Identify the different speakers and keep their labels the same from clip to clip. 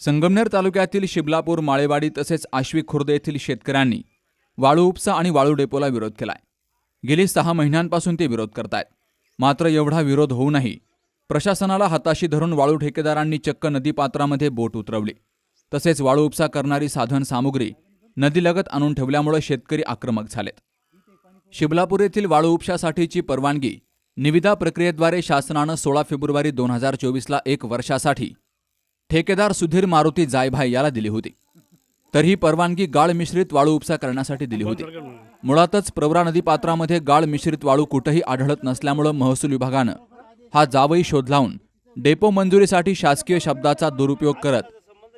Speaker 1: संगमनेर तालुक्यातील शिबलापूर माळेवाडी तसेच आश्वी खुर्द येथील शेतकऱ्यांनी वाळू उपसा आणि वाळू डेपोला विरोध केलाय. गेली सहा महिन्यांपासून ते विरोध करतायत. मात्र एवढा विरोध होऊनही प्रशासनाला हाताशी धरून वाळू ठेकेदारांनी चक्क नदीपात्रामध्ये बोट उतरवली. तसेच वाळू उपसा करणारी साधन सामुग्री नदीलगत आणून ठेवल्यामुळे शेतकरी आक्रमक झालेत. शिबलापूर येथील वाळू उपशासाठीची परवानगी निविदा प्रक्रियेद्वारे शासनानं सोळा फेब्रुवारी दोन हजार चोवीसला एक वर्षासाठी ठेकेदार सुधीर मारुती जायभाय याला दिली होती. तर ही परवानगी गाळ मिश्रित वाळू उपसा करण्यासाठी दिली होती. मुळातच प्रवरा नदीपात्रामध्ये गाळ मिश्रित वाळू कुठंही आढळत नसल्यामुळं महसूल विभागानं हा जावई शोध लावून डेपो मंजुरीसाठी शासकीय शब्दाचा दुरुपयोग करत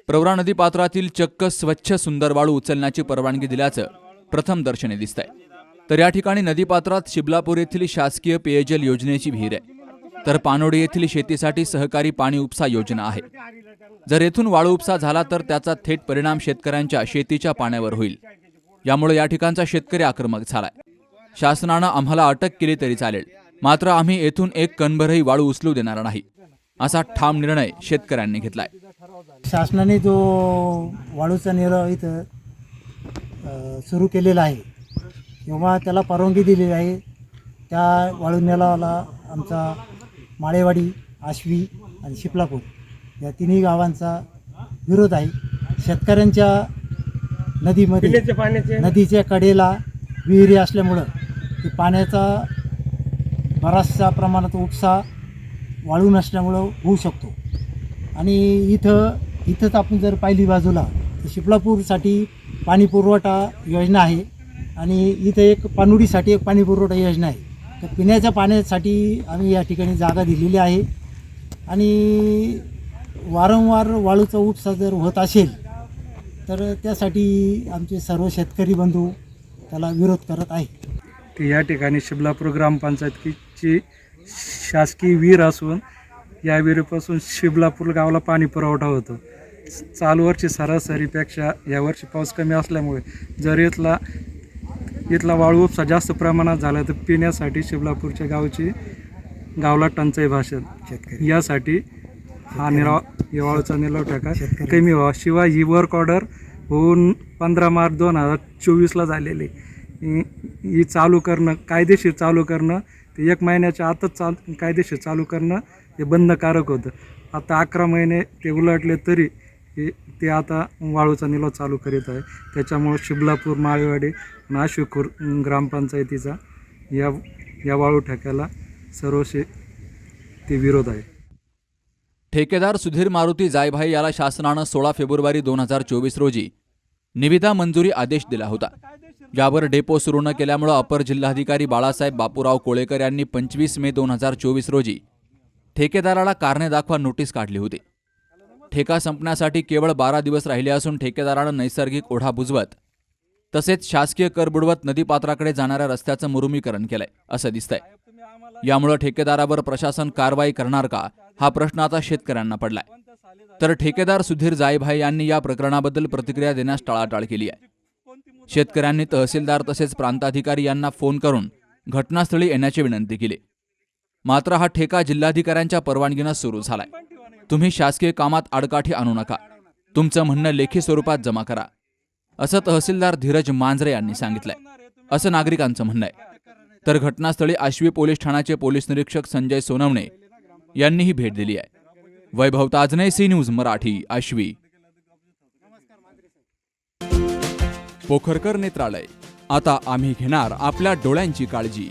Speaker 1: प्रवरा नदीपात्रातील चक्क स्वच्छ सुंदर वाळू उचलण्याची परवानगी दिल्याचं प्रथम दर्शनी दिसतंय. तर या ठिकाणी नदीपात्रात शिबलापूर येथील शासकीय पेयजल योजनेची विहीर आहे. तर पानोडी येथील शेतीसाठी सहकारी पाणी उपसा योजना आहे. जर येथून वाळू उपसा झाला तर त्याचा थेट परिणाम शेतकऱ्यांच्या शेतीच्या पाण्यावर होईल. यामुळे या ठिकाणचा शेतकरी आक्रमक झालाय. शासनानं आम्हाला अटक केली तरी चालेल. मात्र आम्ही येथून एक कणभरही वाळू उचलू देणार नाही. असा ठाम निर्णय शेतकऱ्यांनी घेतलाय.
Speaker 2: शासनाने जो वाळूचा निर्णय इथं सुरू केलेला आहे किंवा त्याला परवानगी दिलेली आहे त्या वाळू निलावाला आमचा माळेवाडी आश्वी आणि शिपलापूर या तिन्ही गावांचा विरोध आहे. शेतकऱ्यांच्या नदीमध्ये नदीच्या कडेला विहिरी असल्यामुळं ते पाण्याचा बराचसा प्रमाणात उपसा वाळू नसल्यामुळं होऊ शकतो. आणि इथं इथंच आपण जर पाहिली बाजूला तर शिपलापूरसाठी पाणी पुरवठा योजना आहे. आणि इथं एक पानुडीसाठी एक पाणी पुरवठा योजना आहे. तर पिण्याच्या पाण्यासाठी आम्ही या ठिकाणी जागा दिलेली आहे. आणि वारंवार वाळूचा उपसा जर होत असेल तर त्यासाठी आमचे सर्व शेतकरी बंधू त्याला विरोध करत आहे
Speaker 3: या ठिकाणी शिबलापूर ग्रामपंचायतीची शासकीय विहीर असून या विहिरीपासून शिबलापूर गावाला पाणी पुरवठा होतो. चालू वर्षी सरासरीपेक्षा यावर्षी पाऊस कमी असल्यामुळे जर इथला इथला वाळू उपसा जास्त प्रमाणात झाला तर पिण्यासाठी शिबलापूरच्या गावची गावला टंचाई भासेल. यासाठी हा निराव या वाळूचा निलाव टाका कमी व्हावा. शिवाय ही वर्क ऑर्डर होऊन पंधरा मार्च दोन हजार चोवीसला झालेली ही ही चालू करणं कायदेशीर चालू करणं ते एक महिन्याच्या आतच चाल कायदेशीर चालू करणं हे बंधकारक होतं. आता अकरा महिने ते उलटले तरी हे ते आता वाळूचा निलो चालू करीत आहे. त्याच्यामुळं शिबलापूर माळेवाडी नाशिकूर ग्रामपंचायतीचा या या वाळू ठेक्याला सर्वशी ते विरोध आहे.
Speaker 1: ठेकेदार सुधीर मारुती जायभाई याला शासनानं सोळा फेब्रुवारी दोन हजार चोवीस रोजी निविदा मंजुरी आदेश दिला होता. यावर डेपो सुरू न केल्यामुळं अपर जिल्हाधिकारी बाळासाहेब बापूराव कोळेकर यांनी पंचवीस मे दोन हजार चोवीस रोजी ठेकेदाराला कारणे दाखवा नोटीस काढली होती. ठेका संपण्यासाठी केवळ बारा दिवस राहिले असून ठेकेदारानं नैसर्गिक ओढा बुजवत तसेच शासकीय कर बुडवत नदीपात्राकडे जाणाऱ्या रस्त्याचं मुरुमीकरण केलंय असं दिसतंय. यामुळं ठेकेदारावर प्रशासन कारवाई करणार का हा प्रश्न आता शेतकऱ्यांना पडलाय. तर ठेकेदार सुधीर जायभाई यांनी या प्रकरणाबद्दल प्रतिक्रिया देण्यास टाळाटाळ केली आहे. शेतकऱ्यांनी तहसीलदार तसेच प्रांताधिकारी यांना फोन करून घटनास्थळी येण्याची विनंती केली. मात्र हा ठेका जिल्हाधिकाऱ्यांच्या परवानगीनं सुरू झालाय. तुम्ही शासकीय कामात आडकाठी आणू नका. तुमचं म्हणणं लेखी स्वरूपात जमा करा. असं तहसीलदार धीरज मांजरे यांनी सांगितलंय. असं नागरिकांचं म्हणणं आहे. तर घटनास्थळी आश्वी पोलीस ठाण्याचे पोलीस निरीक्षक संजय सोनवणे यांनीही भेट दिली आहे. Vaibhav Tajne C news Marathi Ashvi. Pokharkar Netralaya. आता आम्ही घेणार आपल्या डोळ्यांची काळजी.